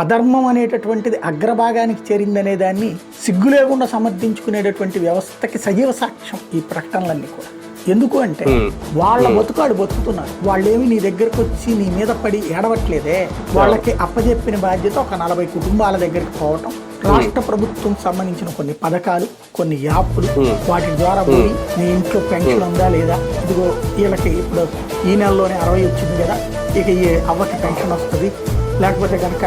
అధర్మం అనేటటువంటిది అగ్రభాగానికి చేరిందనే దాన్ని సిగ్గు లేకుండా సమర్థించుకునేటటువంటి వ్యవస్థకి సజీవ సాక్ష్యం ఈ ప్రకటనలన్నీ కూడా. ఎందుకు అంటే వాళ్ళ బతుకాడు బతుకుతున్నారు. వాళ్ళేమి నీ దగ్గరకు వచ్చి నీ మీద పడి ఏడవట్లేదే. వాళ్ళకి అప్పజెప్పిన బాధ్యత ఒక నలభై కుటుంబాల దగ్గరికి పోవటం. రాష్ట్ర ప్రభుత్వం సంబంధించిన కొన్ని పథకాలు కొన్ని యాప్లు వాటి ద్వారా పోయి నీ ఇంట్లో పెన్షన్ ఉందా లేదా? ఇదిగో వీళ్ళకి ఇప్పుడు ఈ నెలలోనే అరవై వచ్చింది కదా. ఇక ఈ అవ్వకి పెన్షన్ వస్తుంది. లేకపోతే కనుక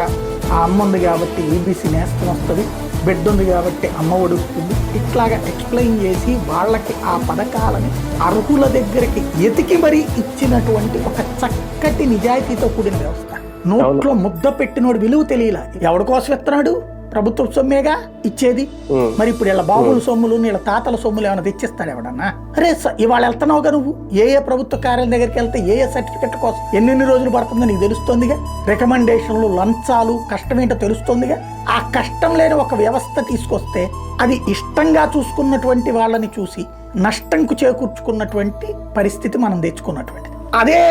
ఆ అమ్మ ఉంది కాబట్టి ఈబీసీ నేస్తం వస్తుంది. బిడ్డ ఉంది కాబట్టి అమ్మ ఒడి వస్తుంది ఇట్లాగా ఎక్స్ప్లెయిన్ చేసి వాళ్ళకి ఆ పథకాలని అర్హుల దగ్గరికి ఎతికి మరీ ఇచ్చినటువంటి ఒక చక్కటి నిజాయితీతో కూడిన వ్యవస్థ. నోట్లో ముద్ద పెట్టినోడు విలువ తెలియలా? ఎవడి కోసం ఇస్తున్నాడు ప్రభుత్వ సొమ్మేగా ఇచ్చేది. మరి ఇప్పుడు ఇలా బాబుల సొమ్ములు వీళ్ళ తాతల సొమ్ములు ఏమైనా తెచ్చిస్తాడు ఎవడన్నా? అరే ఇవాళ వెళ్తున్నావుగా నువ్వు? ఏ ఏ ప్రభుత్వ కార్యాలయం దగ్గరికి వెళ్తే ఏ ఏ సర్టిఫికెట్ కోసం? ఎన్నెన్ని రోజులు పడుతుందో నీకు తెలుస్తోందిగా? రికమెండేషన్లు లంచాలు కష్టమేంటో తెలుస్తోందిగా? ఆ కష్టం లేని ఒక వ్యవస్థ తీసుకొస్తే అది ఇష్టంగా చూసుకున్నటువంటి వాళ్ళని చూసి నష్టంకు చేకూర్చుకున్నటువంటి పరిస్థితి మనం తెచ్చుకున్నటువంటిది. అదే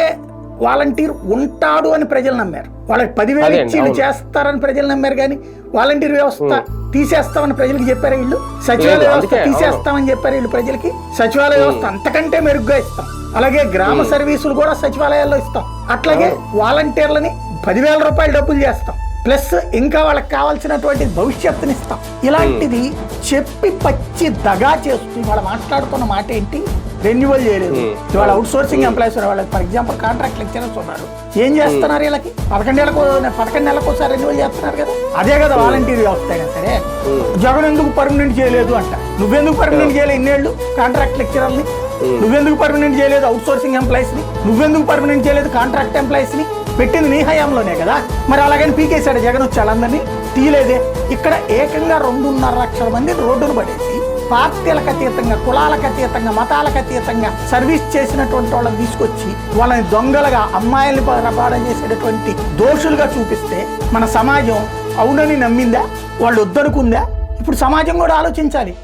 వాలంటీర్ ఉంటాడు అని ప్రజలు నమ్మారు. వాళ్ళకి పదివేలు ఇచ్చి వీళ్ళు. చేస్తారని ప్రజలు నమ్మారు కానీ వాలంటీర్ వ్యవస్థ తీసేస్తామని ప్రజలకి చెప్పారు వీళ్ళు? సచివాలయ వ్యవస్థ. తీసేస్తామని చెప్పారు వీళ్ళు ప్రజలకి? సచివాలయ వ్యవస్థ అంతకంటే మెరుగ్గా ఇస్తాం. అలాగే గ్రామ సర్వీసులు కూడా సచివాలయాల్లో ఇస్తాం. అట్లాగే వాలంటీర్లని పదివేల రూపాయలు డబ్బులు చేస్తాం. ప్లస్ ఇంకా వాళ్ళకి కావాల్సినటువంటి భవిష్యత్తుని ఇస్తాం ఇలాంటిది చెప్పి పచ్చి దగా చేస్తూ ఇవాళ మాట్లాడుతున్న మాట ఏంటి? రెన్యువల్ చేయలేదు. ఇవాళ అవుట్ సోర్సింగ్ ఎంప్లాయీస్ వాళ్ళకి ఫర్ ఎగ్జాంపల్ కాంట్రాక్ట్ లెక్చరర్స్ ఉన్నారు. ఏం చేస్తున్నారు వీళ్ళకి? పదకొండేళ్ళకు పదకొండు నెలలకు ఒకసారి రెన్యువల్ చేస్తున్నారు కదా. అదే కదా వాలంటీర్ వ్యవస్థ సరే. జగన్ ఎందుకు పర్మనెంట్ చేయలేదు అంట. నువ్వెందుకు పర్మనెంట్ చేయలేదు ఇన్నేళ్ళు కాంట్రాక్ట్ లెక్చరర్ని నువ్వెందుకు పర్మనెంట్ చేయలేదు అవుట్ సోర్సింగ్ ఎంప్లాయీస్ని? నువ్వెందుకు పర్మనెంట్ చేయలేదు కాంట్రాక్ట్ ఎంప్లాయీస్ని? పెట్టింది నీ హయాంలోనే కదా? మరి అలాగని పీకేశాడు జగన్ వచ్చి వాళ్ళందరినీ తీయలేదే ఇక్కడ ఏకంగా రెండున్నర లక్షల మంది రోడ్డును పడేసి పార్టీలకు అతీతంగా కులాలకు అతీతంగా మతాలకు అతీతంగా సర్వీస్ చేసినటువంటి వాళ్ళని తీసుకొచ్చి వాళ్ళని దొంగలుగా అమ్మాయిల్ని పాడం చేసేటటువంటి దోషులుగా చూపిస్తే మన సమాజం అవునని నమ్మిందా? వాళ్ళు వద్దనుకుందా? ఇప్పుడు సమాజం కూడా ఆలోచించాలి.